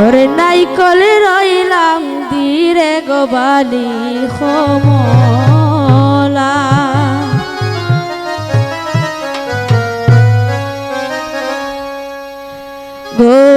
ওরে নাই কলে রইলাম দিরে গোবালি খমলা গো